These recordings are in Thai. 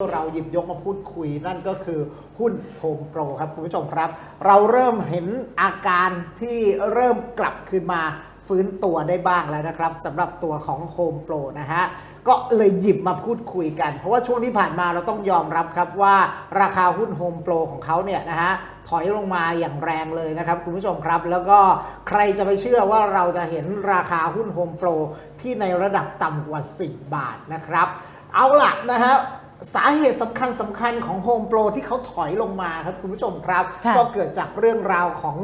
เราหยิบยกมาพูดคุยนั่นก็คือหุ้นโฮมโปรครับคุณผู้ชมครับ เราเริ่มเห็นอาการที่เริ่มกลับคืนมาฟื้นตัวได้บ้างแล้วนะครับสำหรับตัวของโฮมโปรนะฮะก็เลยหยิบมาพูดคุยกัน เพราะว่าช่วงที่ผ่านมาเราต้องยอมรับครับว่าราคาหุ้นโฮมโปรของเขาเนี่ยนะฮะถอยลงมาอย่างแรงเลยนะครับคุณผู้ชมครับ แล้วก็ใครจะไปเชื่อว่าเราจะเห็นราคาหุ้นโฮมโปรที่ในระดับต่ำกว่า 10 บาทนะครับ เอาล่ะนะฮะ สาเหตุสำคัญสำคัญของโฮมโปรที่เขาถอยลงมาครับคุณผู้ชมครับ ค่ะ ก็เกิดจากเรื่องราวของ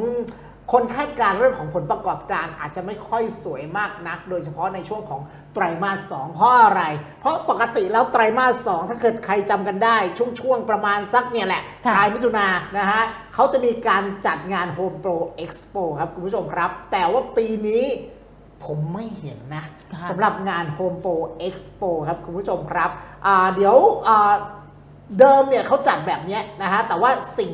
คนคาดการณ์เรื่องของผลประกอบการอาจจะไม่ค่อยสวยมากนัก โดยเฉพาะในช่วงของไตรมาส2เพราะอะไร เพราะปกติแล้วไตรมาส2ถ้าเกิดใครจำกันได้ ช่วงช่วงประมาณสักเนี่ยแหละค่ะ ปลายมิถุนายนนะฮะเขาจะมีการจัดงาน Home Pro Expo ครับคุณผู้ชมครับ แต่ว่าปีนี้ ผมไม่เห็นนะค่ะสำหรับงาน Home Pro Expo ครับ คุณผู้ชมครับอ่าเดี๋ยวอ่าเดิมเนี่ยเขาจัดแบบเนี้ยนะฮะ แต่ว่าสิ่ง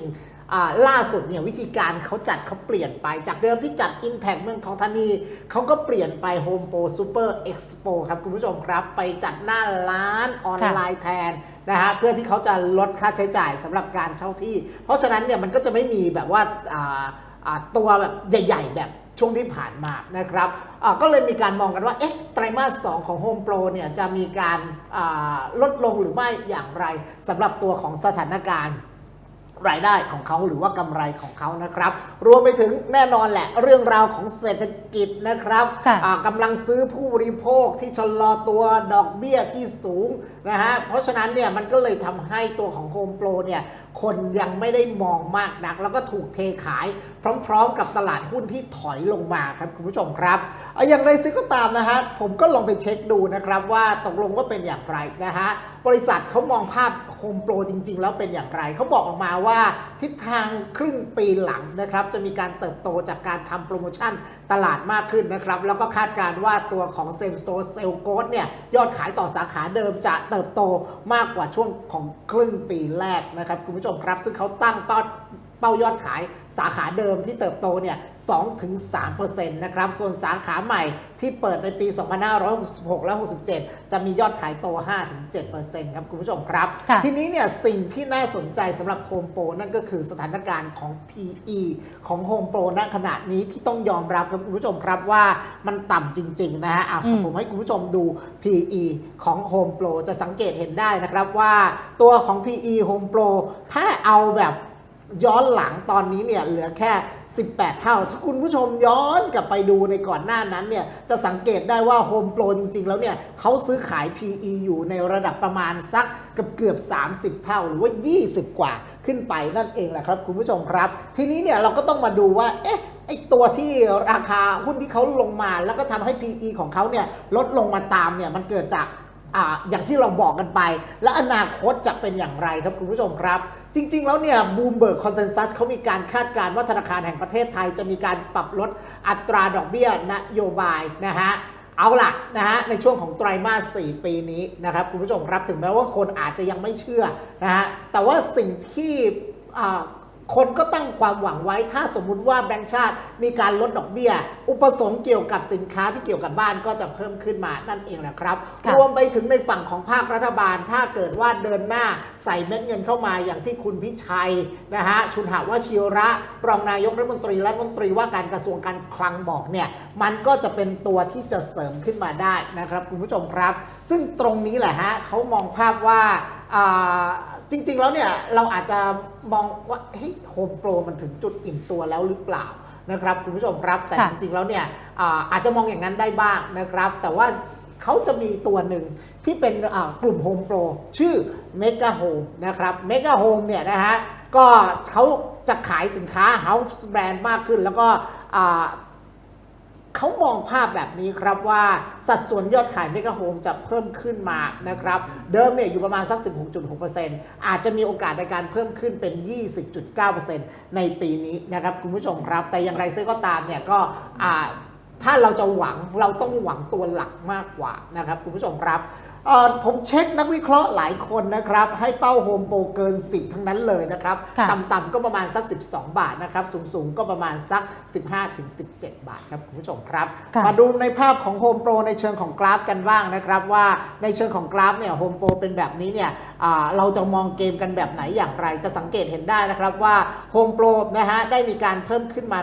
อ่าล่าสุดเนี่ยวิธีการเขาจัดเขาเปลี่ยนไปจากเดิมที่จัด Impact เมืองทองธานีเขาก็เปลี่ยนไป Home Pro Super Expo ครับคุณผู้ชมครับ ไปจัดหน้าร้านออนไลน์แทนนะฮะเพื่อที่เขาจะลดค่าใช้จ่ายสำหรับการเช่าที่ เพราะฉะนั้นเนี่ยมันก็จะไม่มีแบบว่าอ่าอ่าตัวแบบใหญ่ ๆ แบบ ช่วงที่ผ่านมานะครับก็เลยมีการมองกันว่าเอ๊ะไตรมาส 2 ของ Home Pro เนี่ยจะมีการลดลงหรือไม่อย่างไรสำหรับตัวของสถานการณ์ รายได้ของเขาหรือว่ากำไรของเขานะครับ รวมไปถึงแน่นอนแหละ เรื่องราวของเศรษฐกิจนะครับค่ะอ่ากำลังซื้อผู้บริโภคที่ชะลอตัวดอกเบี้ยที่สูงนะฮะเพราะฉะนั้นเนี่ยมันก็เลยทำให้ตัวของ Home Pro เนี่ยคนยังไม่ได้มองมากนัก แล้วก็ถูกเทขายพร้อมๆ กับตลาดหุ้นที่ถอยลงมาครับคุณผู้ชมครับเอาอย่างไรซิก็ตามนะฮะผมก็ลองไปเช็คดูนะครับว่าตกลงว่าเป็นอย่างไรนะฮะบริษัทเขามองภาพโฮมโปรจริง ๆ แล้วเป็นอย่างไรเขาบอกออกมาว่าทิศทางครึ่งปีหลังนะครับจะมีการเติบโตจากการทำโปรโมชั่นตลาดมากขึ้นนะครับ แล้วก็คาดการว่าตัวของเซมสโตร์เซลโกดเนี่ยยอดขายต่อสาขาเดิมจะเติบโตมากกว่าช่วงของครึ่งปีแรกนะครับคุณผู้ชมครับ ซึ่งเขาตั้งเป้า เป้ายอดขายสาขาเดิมที่เติบโตเนี่ย 2-3%นะครับ ส่วนสาขาใหม่ที่เปิดในปี 2566 และ 67 จะมียอดขายโต 5-7%ครับคุณผู้ชมครับค่ะทีนี้เนี่ยสิ่งที่น่าสนใจสำหรับ Home Pro นั่นก็คือสถานการณ์ของ PE ของ Home Pro ณขณะนี้ที่ต้องยอมรับครับคุณผู้ชมครับว่ามันต่ำจริง ๆ นะฮะอะอืมผมให้คุณผู้ชมดู PE ของ Home Pro จะสังเกตเห็นได้นะครับว่าตัวของ PE Home Pro ถ้าเอาแบบ ย้อนหลังตอนนี้เนี่ยเหลือแค่ 18 เท่า ถ้าคุณผู้ชมย้อนกลับไปดูในก่อนหน้านั้นเนี่ยจะสังเกตได้ว่า Home Pro จริง ๆ แล้วเนี่ยเขาซื้อขาย PE อยู่ในระดับประมาณสักเกือบเกือบ 30 เท่าหรือว่า 20 กว่าขึ้นไปนั่นเองแหละครับ คุณผู้ชมครับ ทีนี้เนี่ยเราก็ต้องมาดูว่าเอ๊ะไอตัวที่ราคาหุ้นที่เขาลงมาแล้วก็ทำให้ PE ของเขาเนี่ยลดลงมาตามเนี่ยมันเกิดจาก อย่างที่เราบอกกันไป และอนาคตจะเป็นอย่างไรครับคุณผู้ชมครับ จริง ๆ แล้วเนี่ยบูมเบิร์กคอนเซนแซสเขามีการคาดการณ์ว่าธนาคารแห่งประเทศไทยจะมีการปรับลดอัตราดอกเบี้ยนโยบายนะฮะเอาล่ะนะฮะในช่วงของไตรมาส 4 ปีนี้นะครับคุณผู้ชมครับถึงแม้ว่าคนอาจจะยังไม่เชื่อนะฮะแต่ว่าสิ่งที่ คนก็ตั้งความหวังไว้ถ้าสมมุติว่าแบงก์ชาติมีการลดดอกเบี้ย อุปสงค์เกี่ยวกับสินค้าที่เกี่ยวกับบ้านก็จะเพิ่มขึ้นมานั่นเองนะครับค่ะรวมไปถึงในฝั่งของภาครัฐบาล ถ้าเกิดว่าเดินหน้าใส่เม็ดเงินเข้ามาอย่างที่คุณพิชัยนะฮะชุนหาวชิระรองนายกรัฐมนตรีและรัฐมนตรีว่าการกระทรวงการคลังบอกเนี่ยมันก็จะเป็นตัวที่จะเสริมขึ้นมาได้นะครับคุณผู้ชมครับ ซึ่งตรงนี้แหละฮะเขามองภาพว่าอ่า จริง ๆ แล้วเนี่ยเราอาจจะมองว่าเฮ้ยโฮมโปรมันถึงจุดอิ่มตัวแล้วหรือเปล่านะครับคุณผู้ชมครับแต่ค่ะจริง ๆ แล้วเนี่ยอาอาจจะมองอย่างนั้นได้บ้างนะครับ แต่ว่าเขาจะมีตัวหนึ่งที่เป็นอ่ากลุ่มโฮมโปรชื่อ Mega Home นะครับ Mega Home เนี่ยนะฮะก็เขาจะขายสินค้า House Brand มากขึ้นแล้วก็อ่า เขามองภาพแบบนี้ครับว่าสัดส่วนยอดขายเมกะโฮมจะเพิ่มขึ้นมานะครับ เดิมเนี่ยอยู่ประมาณสัก 16.6%อาจจะมีโอกาสในการเพิ่มขึ้นเป็น 20.9%ในปีนี้นะครับคุณผู้ชมครับ แต่อย่างไรเสียก็ตามเนี่ยก็ถ้าเราจะหวังเราต้องหวังตัวหลักมากกว่านะครับคุณผู้ชมครับ ผมเช็คนักวิเคราะห์หลายคนนะครับ ให้เป้าโฮมโปรเกิน 10 ทั้งนั้นเลยนะครับ ค่ะ ต่ำๆก็ประมาณสัก 12 บาทนะครับ สูงๆ ก็ประมาณสัก 15-17 บาทครับคุณผู้ชมครับ ค่ะ มาดูในภาพของโฮมโปรในเชิงของกราฟกันบ้างนะครับว่าในเชิงของกราฟเนี่ยโฮมโปรเป็นแบบนี้เนี่ยอ่าเราจะมองเกมกันแบบไหนอย่างไร จะสังเกตเห็นได้นะครับว่าโฮมโปรนะฮะได้มีการเพิ่มขึ้นมา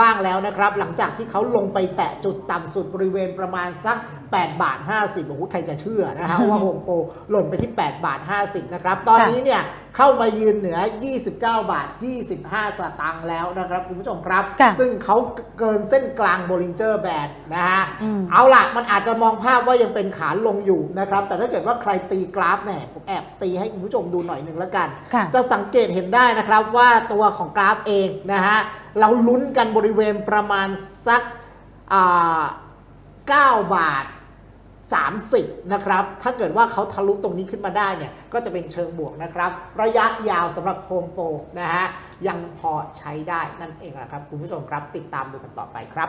บ้างแล้วนะครับ หลังจากที่เขาลงไปแตะจุดต่ำสุดบริเวณประมาณสัก 8 บาท 50โอ้โหใครจะเชื่อนะฮะว่าโฮมโปรหล่นไปที่ 8 บาท 50 นะครับ ตอนนี้เนี่ย เข้ามายืนเหนือ 29 บาท 25 สตางค์แล้วนะครับ คุณผู้ชมครับ ค่ะซึ่งเขาเกินเส้นกลาง Bollinger Band นะฮะ อืม เอาล่ะ มันอาจจะมองภาพว่ายังเป็นขาลงอยู่นะครับ แต่ถ้าเกิดว่าใครตีกราฟเนี่ยผมแอบตีให้คุณผู้ชมดูหน่อยหนึ่งแล้วกัน ค่ะ จะสังเกตเห็นได้นะครับว่าตัวของกราฟเองนะฮะ เราลุ้นกันบริเวณประมาณสักอ่า9บาท 30 นะครับ ถ้าเกิดว่าเขาทะลุตรงนี้ขึ้นมาได้เนี่ย ก็จะเป็นเชิงบวกนะครับ ระยะยาวสำหรับโคมโปนะฮะ ยังพอใช้ได้นั่นเองนะครับ คุณผู้ชมครับ ติดตามดูกันต่อไปครับ